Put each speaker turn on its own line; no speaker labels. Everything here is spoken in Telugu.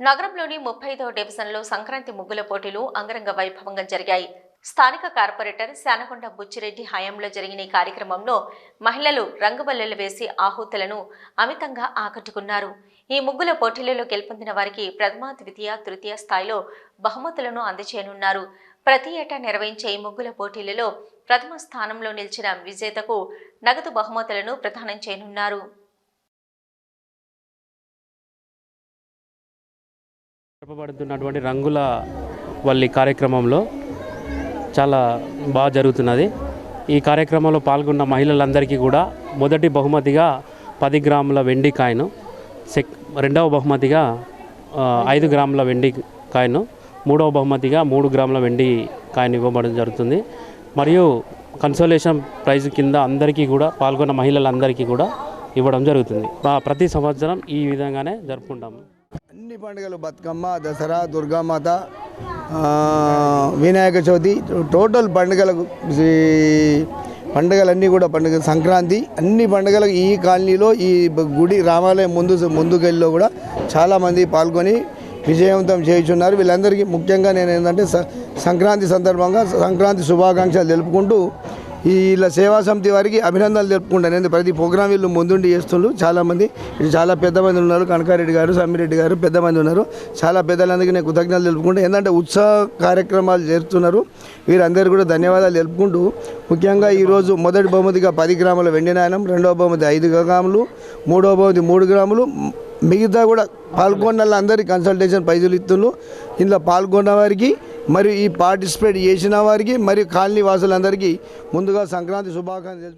నగరంలోని ముప్పై ఐదవ డివిజన్లో సంక్రాంతి ముగ్గుల పోటీలు అంగరంగ వైభవంగా జరిగాయి. స్థానిక కార్పొరేటర్ శానకొండ బుచ్చిరెడ్డి హయాంలో జరిగిన ఈ కార్యక్రమంలో మహిళలు రంగుబల్లెలు వేసి ఆహుతులను అమితంగా ఆకట్టుకున్నారు. ఈ ముగ్గుల పోటీలలో గెలుపొందిన వారికి ప్రథమ ద్వితీయ తృతీయ స్థాయిలో బహుమతులను అందజేయనున్నారు. ప్రతి ఏటా నిర్వహించే ఈ ముగ్గుల పోటీలలో ప్రథమ స్థానంలో నిలిచిన విజేతకు నగదు బహుమతులను ప్రదానం చేయనున్నారు.
చెప్పబడుతున్నటువంటి రంగుల వల్లి కార్యక్రమంలో చాలా బాగా జరుగుతున్నది. ఈ కార్యక్రమంలో పాల్గొన్న మహిళలందరికీ కూడా మొదటి బహుమతిగా పది గ్రాముల వెండి కాయను సెక్ రెండవ బహుమతిగా ఐదు గ్రాముల వెండి కాయను మూడవ బహుమతిగా మూడు గ్రాముల వెండి కాయను ఇవ్వబడడం జరుగుతుంది. మరియు కన్సోలేషన్ ప్రైజ్ కింద అందరికీ కూడా పాల్గొన్న మహిళలందరికీ కూడా ఇవ్వడం జరుగుతుంది. ప్రతి సంవత్సరం ఈ విధంగానే జరుపుకుంటాము.
అన్ని పండుగలు బతుకమ్మ దసరా దుర్గామాత వినాయక చవితి టోటల్ పండుగలకు పండుగలన్నీ కూడా పండుగ సంక్రాంతి అన్ని పండుగలకు ఈ కాలనీలో ఈ గుడి రామాలయం ముందు ముందుకెళ్ళిలో కూడా చాలామంది పాల్గొని విజయవంతం చేయించున్నారు. వీళ్ళందరికీ ముఖ్యంగా నేను ఏంటంటే స- సంక్రాంతి సందర్భంగా సంక్రాంతి శుభాకాంక్షలు తెలుపుకుంటూ ఈ ఇలా సేవా సమితి వారికి అభినందనలు తెలుపుకుంటాను. ఎందుకంటే ప్రతి ప్రోగ్రాం వీళ్ళు ముందుండి చేస్తున్నారు చాలామంది. చాలా పెద్ద మంది ఉన్నారు. కనకారెడ్డి గారు సమ్మిరెడ్డి గారు పెద్ద మంది ఉన్నారు. చాలా పెద్దలందరికీ నేను కృతజ్ఞతలు తెలుపుకుంటూ ఏంటంటే ఉత్సాహ కార్యక్రమాలు చేస్తున్నారు. వీరందరూ కూడా ధన్యవాదాలు తెలుపుకుంటూ ముఖ్యంగా ఈరోజు మొదటి బహుమతిగా పది గ్రాముల వెండి నాయనం రెండవ బహుమతి ఐదు గ్రాములు మూడవ బహుమతి మూడు గ్రాములు మిగతా కూడా పాల్గొన్న వాళ్ళందరికీ కన్సల్టేషన్ పైసలు ఇస్తున్నారు. ఇందులో పాల్గొన్న వారికి మరియు ఈ పార్టిసిపేట్ చేసిన వారికి మరియు కాలనీ వాసులందరికీ ముందుగా సంక్రాంతి శుభాకాంక్షలు